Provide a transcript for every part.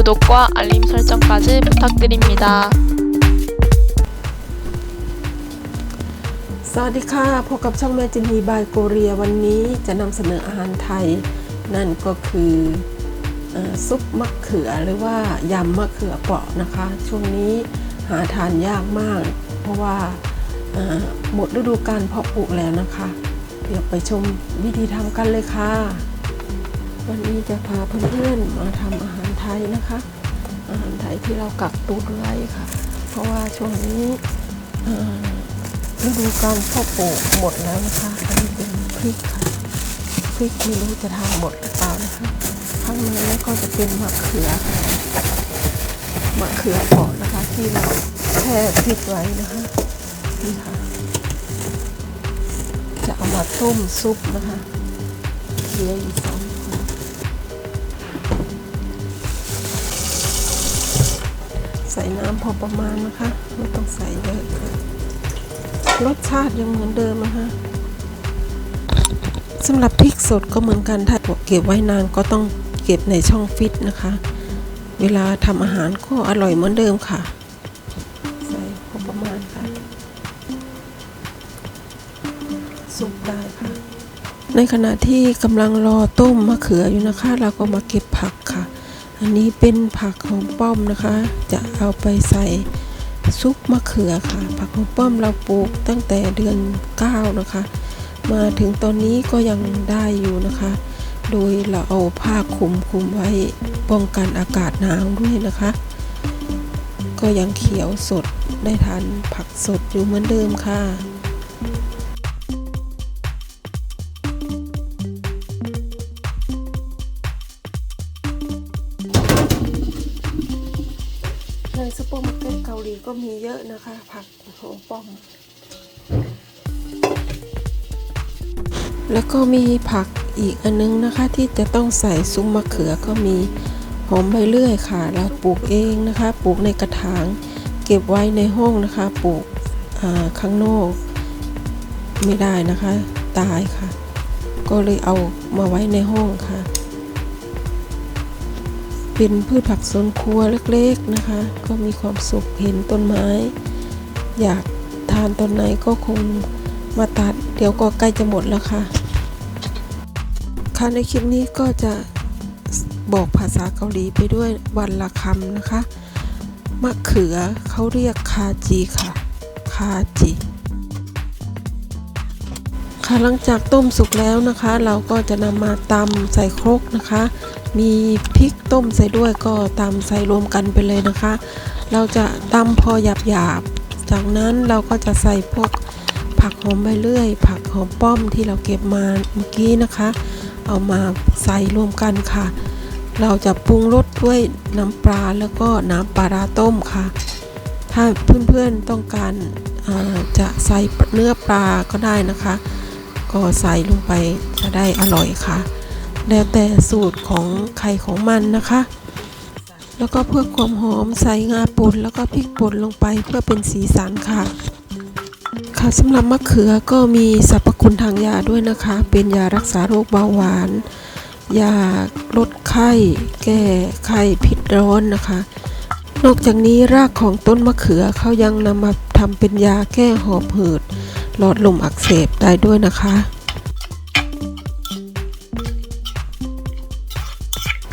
구독과 알림 설정까지 부탁드립니다. สวัสดีค่ะพบกับช่องแม่จินฮีบายโกเรียวันนี้จะนำเสนออาหารไทย นั่นก็คือเออซุปมะเขือหรือว่ายำมะเขือเปราะนะคะ ช่วงนี้หาทานยากมาก เพราะว่าเอ่อหมดฤดูการเพาะปลูกแล้วนะคะ เดี๋ยวไปชมวิธีทำกันเลยค่ะ วันนี้จะพาเพื่อนๆมาทำอาหารไทยนะคะ อาหารไทยที่เรากักตุนไว้ค่ะ เพราะว่าช่วงนี้ฤดูการเพาะปลูกหมดแล้วนะคะอันนี้เป็นพริกค่ะพริกไม่รู้จะทานหมดหรือเปล่านะคะข้างในนี่ก็จะเป็นมะเขือค่ะมะเขือเปราะนะคะ ที่เราแช่พริกไว้นะคะนี่ค่ะจะเอามาต้มซุปนะคะเหลืออีกสอง ใส่น้ำพอประมาณนะคะ ไม่ต้องใส่เยอะรสชาติยังเหมือนเดิมนะคะสำหรับพริกสดก็เหมือนกันถ้าเก็บไว้นานก็ต้องเก็บในช่องฟิตนะคะ เวลาทำอาหารก็อร่อยเหมือนเดิมค่ะ ใส่พอประมาณค่ะสุกได้ค่ะ ในขณะที่กำลังรอต้มมะเขืออยู่นะคะ เราก็มาเก็บผักค่ะ อันนี้เป็นผักของป้อมนะคะ จะเอาไปใส่ซุปมะเขือค่ะ ผักของป้อมเราปลูกตั้งแต่เดือน 9 นะคะ มาถึงตอนนี้ก็ยังได้อยู่นะคะ โดยเราเอาผ้าคลุมคลุมไว้ป้องกันอากาศหนาวด้วยนะคะ ก็ยังเขียวสดได้ทานผักสดอยู่เหมือนเดิมค่ะ ในซุปเปอร์มาร์เก็ตเกาหลีก็มีเยอะนะคะ ผักหอป้อม แล้วก็มีผักอีกอันนึงนะคะ ที่จะต้องใส่ซุ้มมะเขือก็มีหอมใบเลื่อยค่ะ เราปลูกเองนะคะ ปลูกในกระถาง เก็บไว้ในห้องนะคะ ปลูกข้างนอก ไม่ได้นะคะ ตายค่ะ ก็เลยเอามาไว้ในห้องค่ะ เป็นพืชผักสวนครัวเล็กๆนะคะ ก็มีความสุขเห็นต้นไม้ อยากทานต้นไหนก็คงมาตัด เดี๋ยวก็ใกล้จะหมดแล้วค่ะ ค่ะในคลิปนี้ก็จะบอกภาษาเกาหลีไปด้วยวันละคำนะคะ มะเขือเขาเรียกคาจีค่ะ คาจิค่ะ หลังจากต้มสุกแล้วนะคะ เราก็จะนำมาตำใส่ครกนะคะ มีพริกต้มใส่ด้วยก็ตำใส่รวมกันไปเลยนะคะ เราจะตำพอหยาบๆจากนั้นเราก็จะใส่พวกผักหอมใบเลื่อย ผักหอมป้อมที่เราเก็บมาเมื่อกี้นะคะ เอามาใส่รวมกันค่ะ เราจะปรุงรสด้วยน้ำปลาแล้วก็น้ำปลาร้าต้มค่ะ ถ้าเพื่อนๆต้องการาจะใส่เนื้อปลาก็ได้นะคะ ก็ใส่ลงไปจะได้อร่อยค่ะ แล้วแต่สูตรของใครของมันนะคะ แล้วก็เพื่อความหอมใส่งาป่นแล้วก็พริกป่นลงไปเพื่อเป็นสีสันค่ะ ค่ะสำหรับมะเขือก็มีสรรพคุณทางยาด้วยนะคะ เป็นยารักษาโรคเบาหวาน ยาลดไข้ แก้ไข้พิษร้อนนะคะนอกจากนี้รากของต้นมะเขือเขายังนำมาทำเป็นยาแก้หอบหืด หลอดลมอักเสบได้ด้วยนะคะ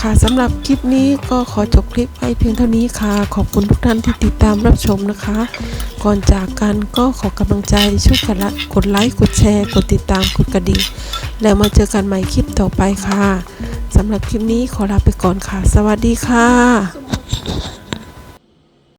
ค่ะสำหรับคลิปนี้ก็ขอจบคลิปไว้เพียงเท่านี้ค่ะ ขอบคุณทุกท่านที่ติดตามรับชมนะคะ ก่อนจากกันก็ขอกำลังใจช่วยกันละกดไลค์กดแชร์ กดติดตามกดกระดิ่งแล้วมาเจอกันใหม่คลิปต่อไปค่ะสำหรับคลิปนี้ขอลาไปก่อนค่ะ สวัสดีค่ะ